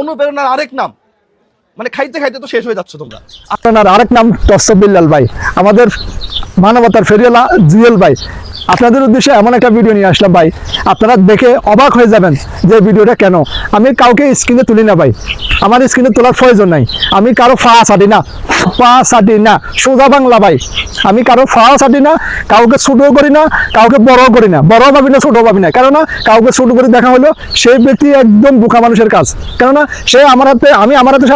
অনুপ্রেরণার আরেক নাম। মানে খাইতে খাইতে তো শেষ হয়ে যাচ্ছে তোমরা। আপনার আরেক নাম তসবিল্লাল ভাই। আমাদের মানবতার ফেরিয়ালা জুয়েল ভাই। আপনাদের উদ্দেশ্যে এমন একটা ভিডিও নিয়ে আসলাম ভাই। আপনারা দেখে অবাক হয়ে যাবেন যে ভিডিওটা কেন? আমি কাউকে স্ক্রিনে তুলি না ভাই। আমার স্ক্রিনে তোলার প্রয়োজন নাই। আমি কারও ফা আটি না। ছাড়ি না, সোজা বাংলা ভাই। আমি কারও না, কাউকে করি না, কাউকে বড় করি না। বড় ভাবি না ছোট ভাবি না। কেননা, কাউকে করে দেখা হলো সেই ব্যক্তি একদম বোকা মানুষের কাজ। কেননা, সে আমার হাতে, আমি আমার হাতে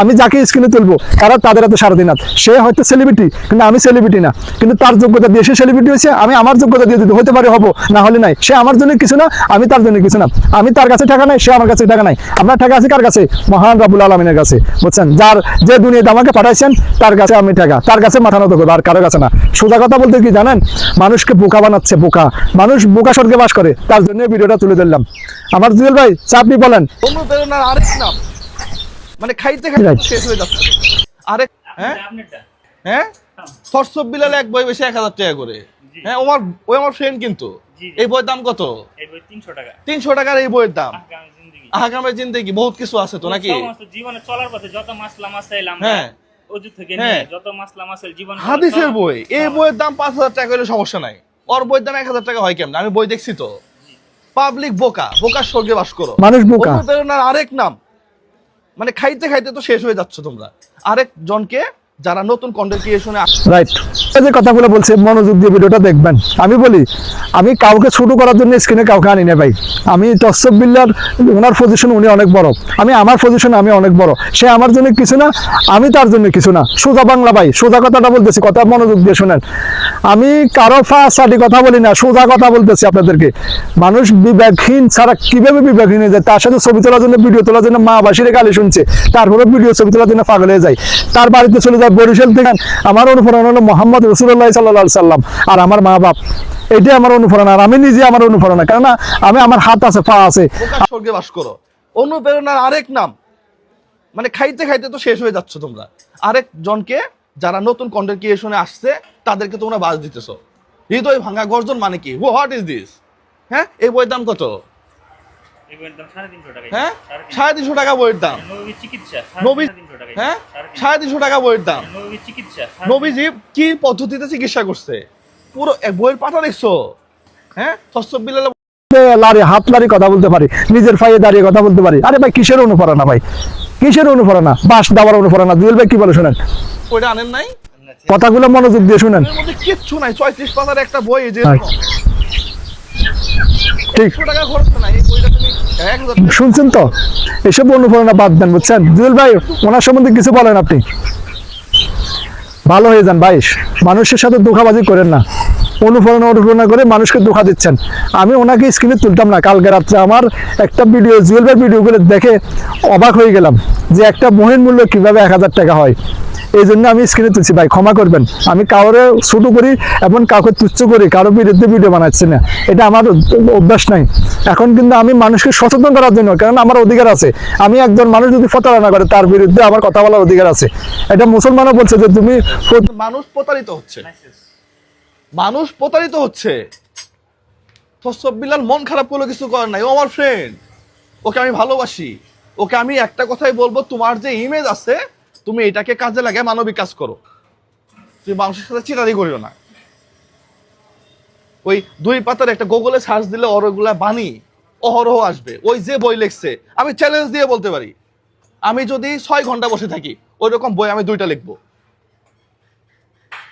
আমি যাকে স্ক্রিনে তুলবো, তারা তাদের হাতে সারাদিন হাত সে হয়তো সেলিব্রিটি কিন্তু আমি সেলিব্রিটি না। কিন্তু তার যোগ্যতা দিয়ে সে সেলিব্রিটি হয়েছে, আমি আমার যোগ্যতা দিয়ে দিতে হতে পারে হব, না হলে নাই। সে আমার জন্য কিছু না, আমি তার জন্য কিছু না। আমি তার কাছে টাকা নাই, সে আমার কাছে টাকা নাই। আপনার টাকা আছে কার কাছে? মহান রাবুল আলমিনের কাছে। বুঝছেন? যার যে দুনিয়াতে আমাকে পাঠাইছেন তার কাছে আমি টাকা তার কাছে মাথা নত করব আর কারও কাছে না। সোজা কথা বলতে কি জানেন? মানুষকে বোকা বানাচ্ছে বোকা। মানুষ বোকা স্বর্গে বাস করে। তার জন্য ভিডিওটা তুলে ধরলাম। আমার জুয়েল ভাই আপনি বলেন। অনুপ্রেরণার আরেক নাম। মানে খাইতে খাইতে শেষ হয়ে যাচ্ছে। আরেক হ্যাঁ? হ্যাঁ? সরসব বিলালে এক বই বেশি এক হাজার টাকা করে। হ্যাঁ ওর ওই আমার ফ্রেন্ড কিন্তু। এই বইয়ের দাম কত? তিনশো টাকা। তিনশো টাকার এই বইয়ের দাম। জিন্দেগি। আগামী জিন্দগি। বহুত কিছু আছে তো নাকি? জীবনে চলার পথে যত মাসলা মাসাইল হ্যাঁ। অজু থেকে হ্যাঁ। নিয়ে যত মাসলা মাসেল জীবন হাদিসের বই। এই বইয়ের দাম পাঁচ হাজার টাকা হলে সমস্যা নাই। ওর বইয়ের দাম এক হাজার টাকা হয় কেমন? আমি বই দেখছি তো। পাবলিক বোকা। বোকার স্বর্গে বাস করো। মানুষ বোকা। আরেক নাম। মানে খাইতে খাইতে তো শেষ হয়ে যাচ্ছ তোমরা। আরেক জনকে যারা নতুন কন্টেন্ট ক্রিয়েশনে রাইট যে কথাগুলো বলছে, মনোযোগ দিয়ে ভিডিওটা দেখবেন। আমি বলি, আমি কাউকে ছোট করার জন্য স্ক্রিনে কাউকে আনি না ভাই। আমি তসব বিল্লার ওনার পজিশন উনি অনেক বড়। আমি আমার পজিশন আমি অনেক বড়। সে আমার জন্য কিছু না, আমি তার জন্য কিছু না। সোজা বাংলা ভাই, সোজা কথাটা বলতেছি, কথা মনোযোগ দিয়ে শোনেন। আমি কারও ফাঁসাটি কথা বলি না, সোজা কথা বলতেছি আপনাদেরকে। মানুষ বিবেকহীন ছাড়া কীভাবে বিবেকহীন হয়ে যায়? তার সাথে ছবি তোলার জন্য ভিডিও তোলার জন্য মা বাসিরে গালি শুনছে। তারপরে ভিডিও ছবি তোলার জন্য পাগল হয়ে যায়। তার বাড়িতে চলে যায় বরিশাল থেকে। আমার অনুপ্রেরণা হলো মোহাম্মদ রসুল্লাহ সাল্লাহ সাল্লাম আর আমার মা বাপ। এটাই আমার অনুপ্রেরণা আর আমি নিজে আমার অনুপ্রেরণা কেননা আমি আমার হাত আছে, পা আছে। স্বর্গে বাস করো। অনুপ্রেরণার আরেক নাম। মানে খাইতে খাইতে তো শেষ হয়ে যাচ্ছ তোমরা। আরেক জনকে যারা নতুন কন্টেন্ট ক্রিয়েশনে আসছে তাদেরকে তোমরা বাজ দিতেছো। হৃদয় ভাঙা গর্জন মানে কি? হোয়াট ইজ দিস হ্যাঁ? এই বইয়ের দাম কত? হ্যাঁ? সাড়ে তিনশো। টাকা বইয়ের দাম। নবী হ্যাঁ? সাড়ে তিনশো। টাকা বইয়ের দাম। নবীজি কি পদ্ধতিতে চিকিৎসা করছে? পুরো বইয়ের পাতা দেখছ? হ্যাঁ? সস্তব বিলাল লারি হাত লারি কথা বলতে পারি নিজের পায়ে দাঁড়িয়ে কথা বলতে পারি। আরে ভাই কিসের অনুপ্রেরণা ভাই? কিসের অনুপ্রেরণা বাস দেওয়ার অনুপ্রেরণা জুয়েল ভাই কি বলে শোনেন? ওইটা আনেন নাই? কথাগুলো মনোযোগ দিয়ে শুনেন। কিচ্ছু নাই ছয়ত্রিশ পাতার একটা বই যে ঠিক। টাকা খরচ নাই এই বইটা তুমি এক হাজার টাকা। শুনছেন তো? এসব অনুপ্রেরণা বাদ দেন বুঝছেন? জুয়েল ভাই ওনার সম্বন্ধে কিছু বলেন আপনি। ভালো হয়ে যান ভাই। মানুষের সাথে ধোকাবাজি করেন না। অনুপ্রেরণা অনুপ্রেরণা করে মানুষকে ধোকা দিচ্ছেন। আমি ওনাকে স্ক্রিনে তুলতাম না। কালকে রাত্রে আমার একটা ভিডিও জুয়েল ভিডিওগুলো দেখে অবাক হয়ে গেলাম যে একটা মহিন মূল্য কীভাবে এক হাজার টাকা হয়। এই জন্য আমি স্ক্রিনে তুলছি। ভাই, ক্ষমা করবেন। আমি কাউরে ছোটো করি এবং কাউকে তুচ্ছ করি কারোর বিরুদ্ধে ভিডিও বানাচ্ছি না। এটা আমার অভ্যাস নাই। এখন কিন্তু আমি মানুষকে সচেতন করার জন্য, কারণ আমার অধিকার আছে। আমি একজন মানুষ যদি প্রতারণা করে, তার বিরুদ্ধে আমার কথা বলার অধিকার আছে। এটা মুসলমানও বলছে যে তুমি মানুষ প্রতারিত হচ্ছে। মানুষ প্রতারিত হচ্ছে। সস্তব বিলাল মন খারাপ করলে কিছু করার নাই। ও আমার ফ্রেন্ড ওকে আমি ভালোবাসি। ওকে আমি একটা কথাই বলব, তোমার যে ইমেজ আছে, তুমি এটাকে কাজে লাগে মানবিক কাজ করো। তুমি মানুষের সাথে চিটারি করিও না। ওই দুই পাতার একটা গুগলে সার্চ দিলে ওরগুলা বাণী অহরহ আসবে। ওই যে বই লিখছে, আমি চ্যালেঞ্জ দিয়ে বলতে পারি। আমি যদি ছয় ঘণ্টা বসে থাকি ওই রকম বই আমি দুইটা লিখব।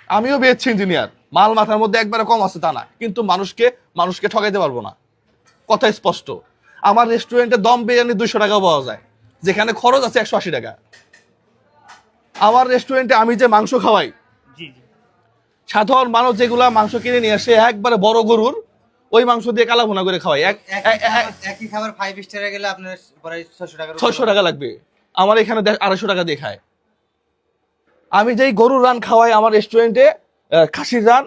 আমিও বিএসসি ইঞ্জিনিয়ার মাল মাথার মধ্যে একবারে কম আছে তা না। কিন্তু মানুষকে মানুষকে ঠকাইতে পারব না। কথা স্পষ্ট। আমার রেস্টুরেন্টে দম বিরিয়ানি দুইশো টাকা পাওয়া যায়। যেখানে খরচ আছে একশো আশি টাকা। আমার রেস্টুরেন্টে আমি যে মাংস খাওয়াই সাধারণ মানুষ যেগুলা মাংস কিনে নিয়ে আসে একবারে বড় গরুর ওই মাংস দিয়ে কালা ভুনা করে খাওয়াই। এক একই খাবার- ফাইভ স্টারে গেলে আপনার প্রায় ছশো টাকা ছয়শো টাকা লাগবে। আমার এখানে আড়াইশো টাকা দিয়ে খায়। আমি যেই গরুর রান খাওয়াই আমার রেস্টুরেন্টে খাসির রান,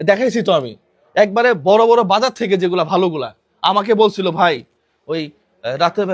দেখাইছি তো আমি। একবারে বড় বড় বাজার থেকে যেগুলা ভালোগুলা, আমাকে বলছিল, ভাই, ওই রাতের